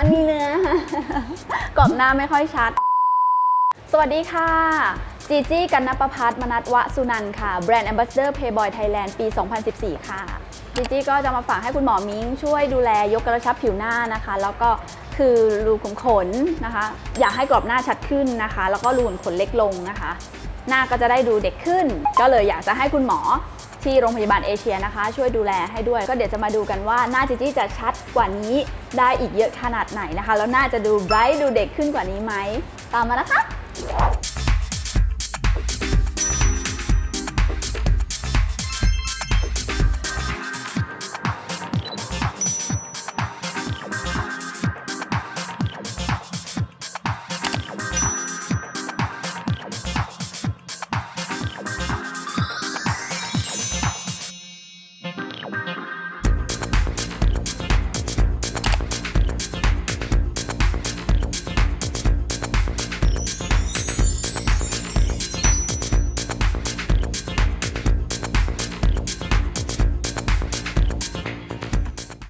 มันมีเนื้อ กรอบหน้าไม่ค่อยชัด สวัสดีค่ะ จีจี้กันนประพัฒน์มนัทวะสุนันค่ะ แบรนด์ Ambassador Playboy Thailand ปี 2014 ค่ะ จีจี้ก็จะมาฝากให้คุณหมอมิ้งช่วยดูแลยกกระชับผิวหน้านะคะ แล้วก็คือรูขุมขนนะคะ อยากให้กรอบหน้าชัดขึ้นนะคะ แล้วก็รูขุมขนเล็กลงนะคะ หน้าก็จะได้ดูเด็กขึ้น ก็เลยอยากจะให้คุณหมอ ที่โรงพยาบาลเอเชียนะคะ ช่วยดูแลให้ด้วย ก็เดี๋ยวจะมาดูกันว่าหน้าจีจี้จะชัดกว่านี้ได้อีกเยอะขนาดไหนนะคะ แล้วน่าจะดูไบรท์ดูเด็กขึ้นกว่านี้ไหมตามมานะคะ